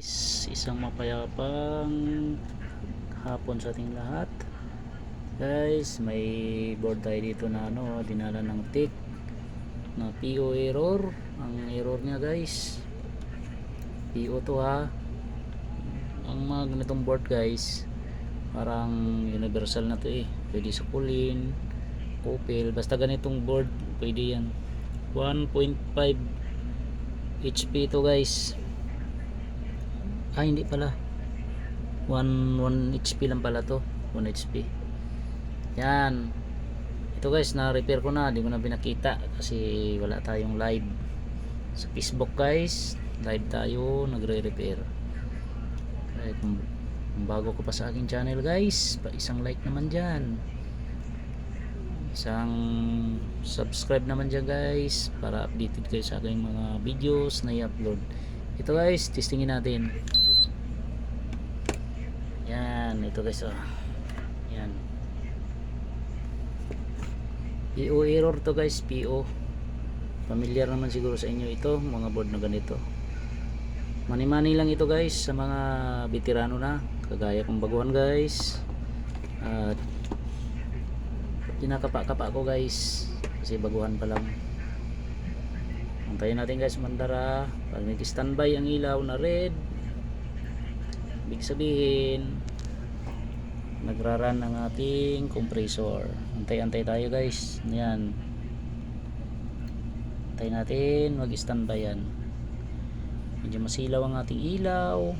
Is- Isang mapayapang hapon sa ating lahat. Guys, may board tayo dito na ano, dinala ng tick na PO error. Ang error niya guys. PO to ha. Ang mga ganitong board guys, parang universal na to eh. Pwede sa kulin, Opel, basta ganitong board, pwede yan. 1.5 HP to guys. Ah, hindi pala. 1 1 HP lang pala to. 1 HP. Yan. Ito guys, na-repair ko na. Hindi ko na binakita kasi wala tayong live. Sa Facebook guys, live tayo, nagre-repair. Kaya kung, kung bago ko pa sa aking channel guys, pa isang like naman dyan. Isang subscribe naman dyan guys para updated kayo sa aking mga videos na i-upload. Ito guys, testingin natin. Yan, ito guys oh. Yan. PO error to guys, PO. Familiar naman siguro sa inyo ito, mga board na ganito. Mani-mani lang ito guys sa mga veterano na, kagaya kong baguhan guys. At kinakapa-kapa ko guys kasi baguhan pa lang. Antayin natin guys mandara. Pag nag-standby ang ilaw na red ibig sabihin nagraran ang ating compressor. Antay-antay tayo guys. Yan antay natin mag standby yan. Medyo masilaw ang ating ilaw.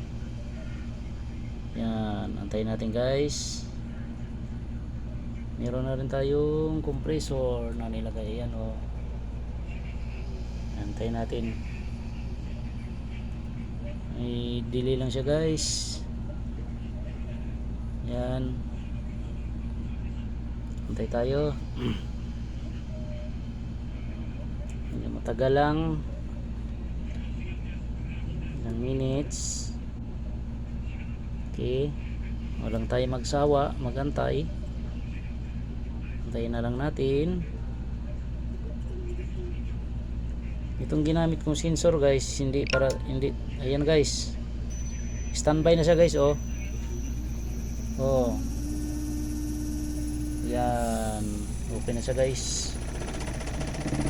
Yan antay natin guys. Meron na rin tayong compressor na nilagay. Yan oh. Antay natin. May delay lang siya guys. Yan. Antay tayo. Medyo matagal lang. Ilang minutes. Okay. Walang tayo magsawa magantay. Antayin na lang natin itong ginamit kong sensor guys hindi para hindi ayan guys. Standby na siya guys oh. Oh. Yan open na siya guys.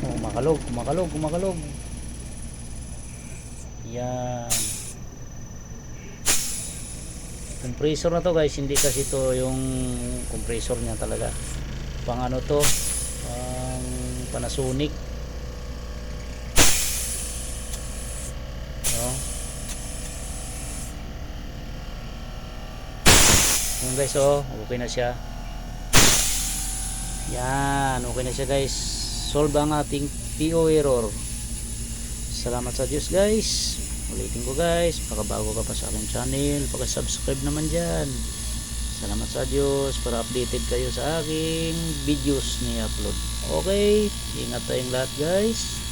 Oh makalog makalog makalog. Yan compressor na to guys. Hindi kasi to yung compressor niya talaga. Pang ano to? Pang Panasonic Yan guys oh, okay na siya. Yan, okay na siya guys. Solve ang ating PO error. Salamat sa Diyos guys. Ulitin ko guys, pakabago ka pa sa aking channel, paka-subscribe naman dyan. Salamat sa Diyos para updated kayo sa aking videos ni upload. Okay, ingat tayong lahat guys.